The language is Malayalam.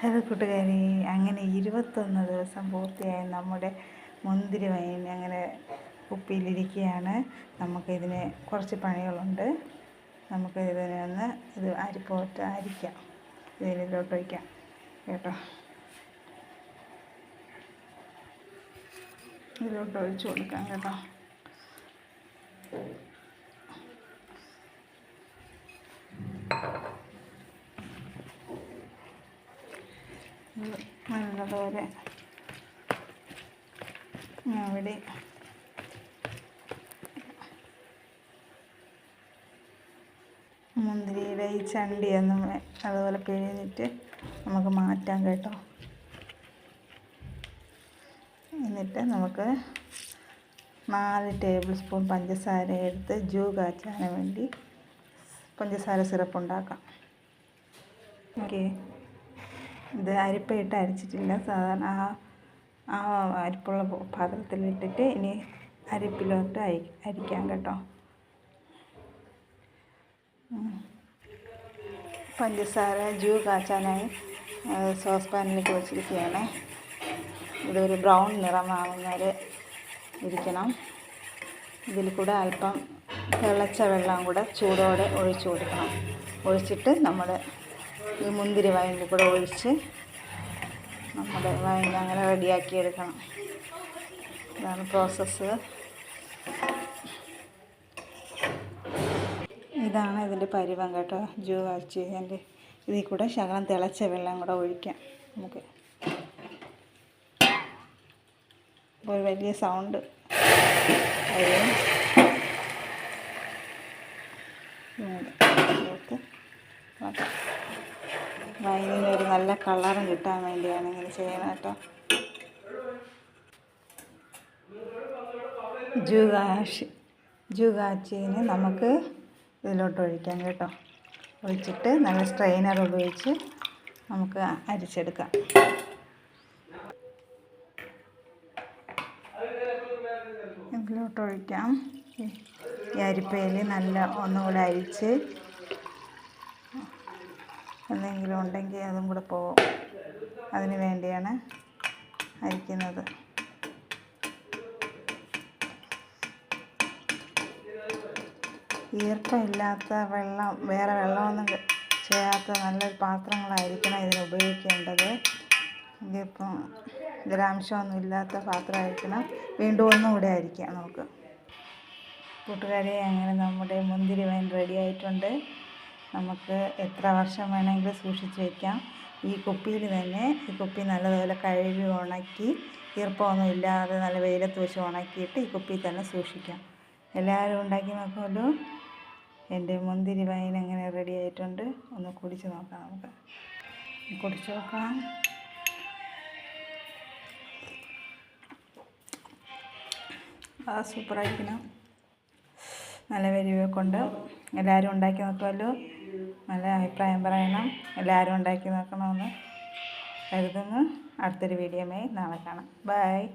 ഹലോ കൂട്ടുകാരി അങ്ങനെ ഇരുപത്തൊന്ന് ദിവസം പൂർത്തിയായ നമ്മുടെ മുന്തിരി വൈൻ അങ്ങനെ കുപ്പിയിലിരിക്കുകയാണ്. നമുക്കിതിന് കുറച്ച് പണികളുണ്ട്. നമുക്ക് ഇതിനെ ഒന്ന് ഇത് അരിപ്പോട്ട് അരിക്കാം. ഇതിലോട്ട് വയ്ക്കാം കേട്ടോ. ഇതിലോട്ട് ഒഴിച്ചു കൊടുക്കാം കേട്ടോ. നല്ലതുപോലെ അവിടെ. മുന്തിരിയുടെ ഈ ചണ്ടിയൊന്നും അതുപോലെ പിഴിഞ്ഞിട്ട് നമുക്ക് മാറ്റാം കേട്ടോ. എന്നിട്ട് നമുക്ക് നാല് ടേബിൾ സ്പൂൺ പഞ്ചസാര എടുത്ത് ജൂ കാച്ചാൻ വേണ്ടി പഞ്ചസാര സിറപ്പ് ഉണ്ടാക്കാം. ഓക്കെ ഇത് അരിപ്പയിട്ട് അരച്ചിട്ടില്ല. സാധാരണ ആ ആ അരിപ്പുള്ള പാത്രത്തിലിട്ടിട്ട് ഇനി അരിപ്പിലോട്ട് അരി അരിക്കാം കേട്ടോ. പഞ്ചസാര ജ്യൂ കാച്ചാനായി സോസ് പാനിലേക്ക് വെച്ചിരിക്കുകയാണ്. ഇതൊരു ബ്രൗൺ നിറമാകുന്നവരെ ഇരിക്കണം. ഇതിൽ കൂടെ അല്പം തിളച്ച വെള്ളം കൂടെ ചൂടോടെ ഒഴിച്ചു കൊടുക്കണം. ഒഴിച്ചിട്ട് നമ്മൾ ഈ മുന്തിരി വൈനിൽ കൂടെ ഒഴിച്ച് നമ്മുടെ വൈൻ അങ്ങനെ റെഡിയാക്കി എടുക്കണം. ഇതാണ് പ്രോസസ്സ്. ഇതാണ് ഇതിന്റെ പരിവം കേട്ടോ ജൂ കാച്ചി. എന്റെ ഇതിൽ കൂടെ ശകലം തിളച്ച വെള്ളം കൂടെ ഒഴിക്കാം നമുക്ക്. ഒരു വലിയ സൗണ്ട്. വരും വൈനിന് ഒരു നല്ല കളറും കിട്ടാൻ വേണ്ടിയാണ് ഇങ്ങനെ ചെയ്യണം കേട്ടോ. ജുഗാഷ് ജുഗാച്ചിന് നമുക്ക് ഇതിലോട്ട് ഒഴിക്കാം കേട്ടോ. ഒഴിച്ചിട്ട് നല്ല സ്ട്രെയിനർ ഉപയോഗിച്ച് നമുക്ക് അരിച്ചെടുക്കാം. ഇതിലോട്ട് ഒഴിക്കാം. ഈ അരിപ്പയിൽ നല്ല ഒന്നുകൂടെ അരിച്ച് എന്തെങ്കിലും ഉണ്ടെങ്കിൽ അതും കൂടെ പോകും അതിന് വേണ്ടിയാണ് അരിക്കുന്നത്. ഈർപ്പമില്ലാത്ത വെള്ളം വേറെ വെള്ളമൊന്നും ചെയ്യാത്ത നല്ലൊരു പാത്രങ്ങളായിരിക്കണം ഇതിന് ഉപയോഗിക്കേണ്ടത്. ഇതിപ്പം ജലാംശമൊന്നും ഇല്ലാത്ത പാത്രമായിരിക്കണം. വീണ്ടും ഒന്നും കൂടെ ആയിരിക്കാം നമുക്ക്. കൂട്ടുകാരെ അങ്ങനെ നമ്മുടെ മുന്തിരി വൈൻ റെഡി ആയിട്ടുണ്ട്. നമുക്ക് എത്ര വർഷം വേണമെങ്കിലും സൂക്ഷിച്ച് വയ്ക്കാം ഈ കുപ്പിയിൽ തന്നെ ഈ കുപ്പി നല്ലതുപോലെ കഴുകി ഉണക്കി ഈർപ്പമൊന്നും ഇല്ലാതെ നല്ല വെയിലത്ത് വെച്ച് ഉണക്കിയിട്ട് ഈ കുപ്പിയിൽ തന്നെ സൂക്ഷിക്കാം. എല്ലാവരും ഉണ്ടാക്കി നോക്കുമല്ലോ? എന്റെ മുന്തിരി വൈൻ അങ്ങനെ റെഡി ആയിട്ടുണ്ട്? ഒന്ന് കുടിച്ച് നോക്കാം നമുക്ക്. കുടിച്ച് നോക്കാം. ആ സൂപ്പറായിരിക്കണം നല്ല വരിവ കൊണ്ട് എല്ലാവരും ഉണ്ടാക്കി നോക്കുമല്ലോ. നല്ല അഭിപ്രായം പറയണം. എല്ലാവരും ഉണ്ടാക്കി നോക്കണമെന്ന് കരുതുന്നു. അടുത്തൊരു വീഡിയോയുമായി നാളെ കാണാം. ബൈ